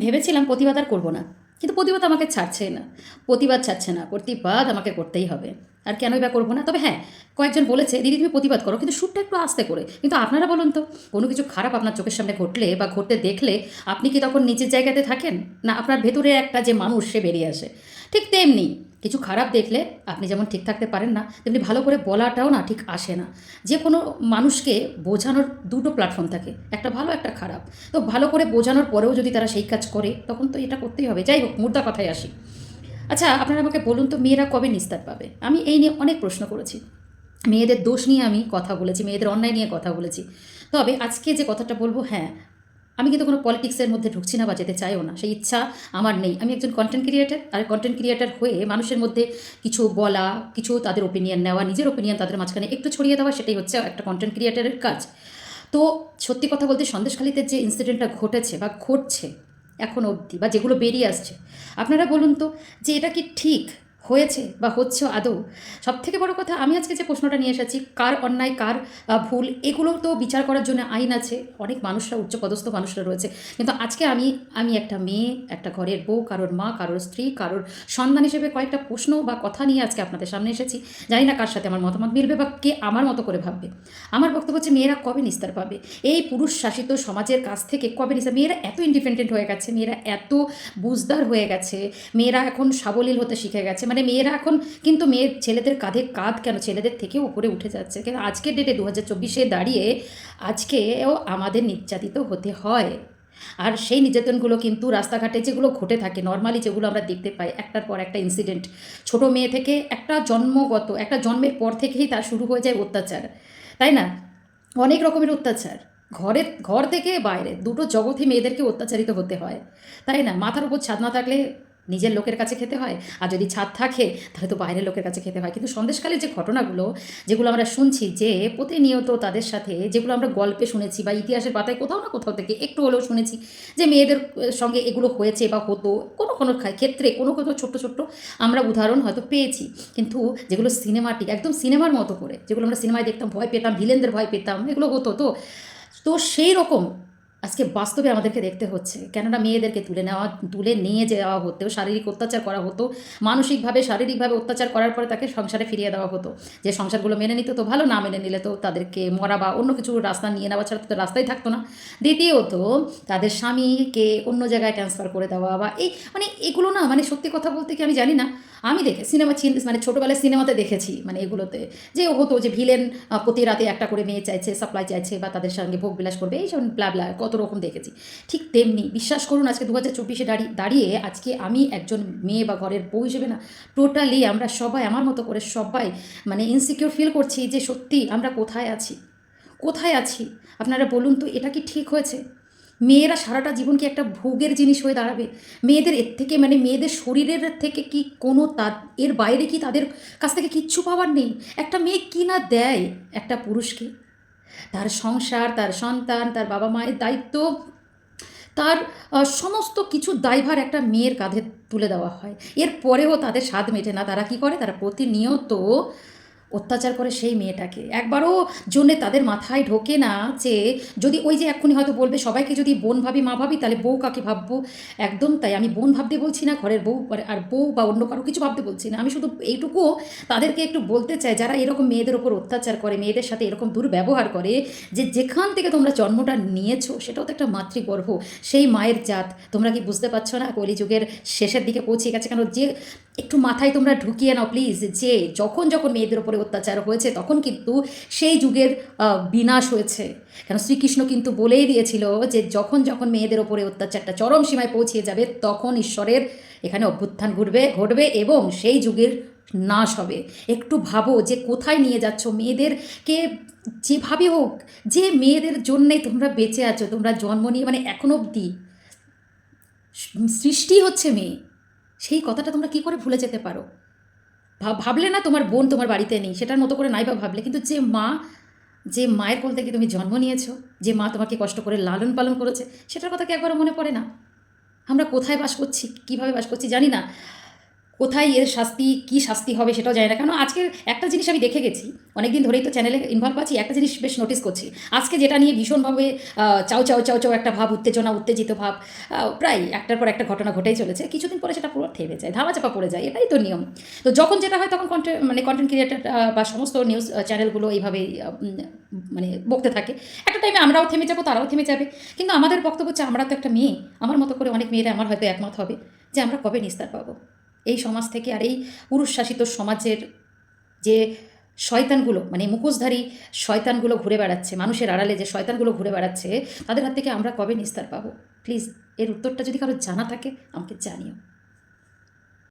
ভেবেছিলাম প্রতিবাদ আর করব না। কিন্তু প্রতিবাদ আমাকে ছাড়ছে না। প্রতিবাদ ছাড়ছে না। প্রতিবাদ আমাকে করতেই হবে। আর কেনই বা করব না? তবে হ্যাঁ কয়েকজন বলেছে, দিদি, তুমি প্রতিবাদ করো। কিন্তু সুরটা একটু আস্তে করে। কিন্তু আপনারা বলুন তো, কোনো কিছু খারাপ আপনার চোখের সামনে ঘটলে বা ঘটতে দেখলে আপনি কি তখন নিজের জায়গাতে থাকেন? না, আপনার ভেতরে একটা যে মানুষ সে বেরিয়ে আসে। ঠিক তেমনি কিছু খারাপ দেখলে আপনি যেমন ঠিক থাকতে পারেন না, তেমনি ভালো করে বলাটাও না ঠিক আসে না। যে কোনো মানুষকে বোঝানোর দুটো প্ল্যাটফর্ম থাকে, একটা ভালো, একটা খারাপ। তো ভালো করে বোঝানোর পরেও যদি তারা সেই কাজ করে, তখন তো এটা করতেই হবে। যাই হোক মুদ্রা কথায় আসি। আচ্ছা আপনারা আমাকে বলুন তো, মেয়েরা কবে নিস্তার পাবে? আমি এই নিয়ে অনেক প্রশ্ন করেছি। মেয়েদের দোষ নিয়ে আমি কথা বলেছি, মেয়েদের অন্যায় নিয়ে কথা বলেছি। তবে আজকে যে কথাটা বলব হ্যাঁ আমি কিন্তু কোনো পলিটিক্সের মধ্যে ঢুকছি না বা যেতে চাইও না। সেই ইচ্ছা আমার নেই। আমি একজন কন্টেন্ট ক্রিয়েটার আর কন্টেন্ট ক্রিয়েটার হয়ে মানুষের মধ্যে কিছু বলা, কিছু তাদের ওপিনিয়ন নেওয়া, নিজের ওপিনিয়ন তাদের মাঝখানে একটু ছড়িয়ে দেওয়া, সেটাই হচ্ছে একটা কন্টেন্ট ক্রিয়েটারের কাজ। তো সত্যি কথা বলতে সন্দেশখালিতে যে ইনসিডেন্টটা ঘটেছে বা ঘটছে এখন অবধি বা যেগুলো বেরিয়ে আসছে, আপনারা বলুন তো যে এটা কি ঠিক? হয়েছে বা হচ্ছে আদৌ? সব থেকে বড় কথা, আমি আজকে যে প্রশ্নটা নিয়ে এসেছি, কার অন্যায়, কার ভুল, এগুলো তো বিচার করার জন্য আইন আছে। অনেক মানুষরা, উচ্চপদস্থ মানুষরা রয়েছে। কিন্তু আজকে আমি আমি একটা মেয়ে, একটা ঘরের বউ, কারোর মা, কারোর স্ত্রী, কারোর সন্তান হিসেবে কয়েকটা প্রশ্ন বা কথা নিয়ে আজকে আপনাদের সামনে এসেছি। জানি না কার সাথে আমার মতামত মিলবে বা কে আমার মতো করে ভাববে। আমার বক্তব্য হচ্ছে, মেয়েরা কবে নিস্তার পাবে? এই পুরুষ শাসিত সমাজের কাছ থেকে কবে নিস্তার, মেয়েরা এত ইন্ডিপেন্ডেন্ট হয়ে গেছে, মেয়েরা এত বুঝদার হয়ে গেছে, মেয়েরা এখন সাবলীল হতে শিখে গেছে মানে মেয়েরা এখন কিন্তু মেয়ে ছেলেদের কাঁধে কাঁধ কেন? ছেলেদের থেকেও উপরে উঠে যাচ্ছে। কিন্তু আজকের ডেটে দু হাজার চব্বিশে দাঁড়িয়ে আজকেও আমাদের নির্যাতিত হতে হয়। আর সেই নির্যাতনগুলো কিন্তু রাস্তাঘাটে যেগুলো ঘটে থাকে নর্মালি যেগুলো আমরা দেখতে পাই, একটার পর একটা ইনসিডেন্ট ছোট মেয়ে থেকে একটা জন্মগত, একটা জন্মের পর থেকেই তার শুরু হয়ে যায় অত্যাচার, তাই না? অনেক রকমের অত্যাচার। ঘরের, ঘর থেকে বাইরে, দুটো জগতে মেয়েদেরকে অত্যাচারিত হতে হয়, তাই না? মাথার উপর ছাদ না থাকলে নিজের লোকের কাছে খেতে হয়, আর যদি ছাদ থাকে, তাহলে তো বাইরের লোকের কাছে খেতে হয়। কিন্তু সন্দেশকালের যে ঘটনাগুলো, যেগুলো আমরা শুনছি যে প্রতিনিয়ত তাদের সাথে, যেগুলো আমরা গল্পে শুনেছি বা ইতিহাসের পাতায় কোথাও না কোথাও থেকে একটু হলেও শুনেছি যে মেয়েদের সঙ্গে এগুলো হয়েছে বা হতো, কোনো কোনো ক্ষেত্রে কোনো কোনো ছোট্ট ছোট্ট আমরা উদাহরণ হয়তো পেয়েছি। কিন্তু যেগুলো সিনেমাটিক, একদম সিনেমার মতো করে, যেগুলো আমরা সিনেমায় দেখতাম, ভয় পেতাম, ভিলেনদের ভয় পেতাম, এগুলো হতো। তো তো সেই রকম আজকে বাস্তবে আমাদেরকে দেখতে হচ্ছে। কেননা মেয়েদেরকে তুলে নেওয়া, তুলে নিয়ে যাওয়া হতো, শারীরিক অত্যাচার করা হতো, মানসিকভাবে, শারীরিকভাবে অত্যাচার করার পরে তাকে সংসারে ফিরিয়ে দেওয়া হতো। যে সংসারগুলো মেনে নিত তো ভালো, না মেনে নিলে তো তাদেরকে মরা বা অন্য কিছু রাস্তা নিয়ে নেওয়া ছাড়া তো রাস্তাই থাকতো না। দ্বিতীয়ত, তাদের স্বামীকে অন্য জায়গায় ট্রান্সফার করে দেওয়া বা এই মানে এগুলো না মানে সত্যি কথা বলতে কি আমি জানি না। আমি দেখে সিনেমা মানে ছোটোবেলায় সিনেমাতে দেখেছি মানে এগুলোতে। যে হতো যে ভিলেন প্রতি রাতে একটা করে মেয়ে চাইছে সাপ্লাই চাইছে বা তাদের সঙ্গে ভোগ বিলাস করবে এই সব ব্লা ব্লা কত রকম দেখেছি। ঠিক তেমনি বিশ্বাস করুন আজকে দু হাজার চব্বিশে দাঁড়িয়ে দাঁড়িয়ে আজকে আমি একজন মেয়ে বা ঘরের বউ হিসেবে না টোটালি আমরা সবাই, আমার মতো করে সবাই মানে ইনসিকিউর ফিল করছি যে সত্যি আমরা কোথায় আছি। কোথায় আছি? আপনারা বলুন তো, এটা কি ঠিক হয়েছে? মেয়েরা সারাটা জীবন কি একটা ভোগের জিনিস হয়ে দাঁড়াবে? মেয়েদের এর থেকে মানে মেয়েদের শরীরের থেকে কি কোনো তা এর বাইরে কি তাদের কাছ থেকে কিচ্ছু পাওয়ার নেই? একটা মেয়ে কি না দেয় একটা পুরুষকে? তার সংসার, তার সন্তান, তার বাবা মায়ের দায়িত্ব, তার সমস্ত কিছু দায়ভার একটা মেয়ের কাঁধে তুলে দেওয়া হয়। এরপরেও তাদের স্বাদ মেটে না। তারা কি করে? তারা প্রতিনিয়ত অত্যাচার করে সেই মেয়েটাকে। একবারও জন্যে তাদের মাথায় ঢোকে না যে যদি ওই যে এক্ষুনি হয়তো বলবে, সবাইকে যদি বোন ভাবি, মা ভাবি, তাহলে বউ কাকে ভাববো? একদম তাই, আমি বোন ভাবতে বলছি না, ঘরের বউ আর- বউ বা অন্য কারও কিছু ভাবতে বলছি না। আমি শুধু এইটুকু তাদেরকে একটু বলতে চাই, যারা এরকম মেয়েদের ওপর অত্যাচার করে, মেয়েদের সাথে এরকম দুর্ব্যবহার করে, যে যেখান থেকে তোমরা জন্মটা নিয়েছো, সেটাও তো একটা মাতৃগর্ভ। সেই মায়ের জাত, তোমরা কি বুঝতে পারছ না? কলিযুগের শেষের দিকে পৌঁছে গেছে কেন? যে একটু মাথায় তোমরা ঢুকিয়ে নাও প্লিজ যে যখন যখন মেয়েদের ওপরে অত্যাচার হয়েছে, তখন কিন্তু সেই যুগের বিনাশ হয়েছে। কেন শ্রীকৃষ্ণ কিন্তু বলেই দিয়েছিল যে যখন যখন মেয়েদের ওপরে অত্যাচারটা চরম সীমায় পৌঁছে যাবে, তখন ঈশ্বরের এখানে অভ্যুত্থান ঘটবে ঘটবে এবং সেই যুগের নাশ হবে। একটু ভাবো যে কোথায় নিয়ে যাচ্ছ মেয়েদেরকে যেভাবে হোক, যে মেয়েদের জন্যে তোমরা বেঁচে আছো, তোমরা জন্ম নিয়ে মানে এখনও অবধি সৃষ্টি হচ্ছে মেয়ে। সেই কথাটা তোমরা কি করে ভুলে যেতে পারো? ভাবলে না তোমার বোন তোমার বাড়িতে নেই, সেটার মতো করে নাই বা ভাবলে। কিন্তু যে মা, যে মায়ের কোল থেকে তুমি জন্ম নিয়েছো, যে মা তোমাকে কষ্ট করে লালন পালন করেছে, সেটার কথা কি একবারও মনে পড়ে না? আমরা কোথায় বাস করছি? কীভাবে বাস করছি জানি না। কোথায় এর শাস্তি, কি শাস্তি হবে সেটাও জানি না। কেন আজকের একটা জিনিস আমি দেখে গেছি, অনেকদিন ধরেই তো চ্যানেলে ইনভলভ আছি, একটা জিনিস বেশ নোটিস করছি। আজকে যেটা নিয়ে ভীষণভাবে চাও চাও চাও চাও একটা ভাব, উত্তেজনা, উত্তেজিত ভাব প্রায় একটার পর একটা ঘটনা ঘটেই চলেছে। কিছুদিন পরে সেটা পুরো থেমে যায়, ধামাচাপা পড়ে যায়, এটাই তো নিয়ম। তো যখন যেটা হয় তখন কন্টেন্ট মানে কন্টেন্ট ক্রিয়েটার বা সমস্ত নিউজ চ্যানেলগুলো এইভাবেই মানে বকতে থাকে। একটা টাইমে আমরাও থেমে যাব, তারাও থেমে যাবে। কিন্তু আমাদের বক্তব্য হচ্ছে, আমরা তো একটা মেয়ে, আমার মতো করে অনেক মেয়েরা আমার হয়তো একমত হবে যে আমরা কবে নিস্তার পাবো। এই সমাজ থেকে আর এই পুরুষ শাসিত সমাজের যে শয়তানগুলো মানে মুখোশধারী শয়তানগুলো ঘুরে বেড়াচ্ছে, মানুষের আড়ালে যে শয়তানগুলো ঘুরে বেড়াচ্ছে, তাদের হাত থেকে আমরা কবে নিস্তার পাবো? প্লিজ এর উত্তরটা যদি কারও জানা থাকে, আমাকে জানিও।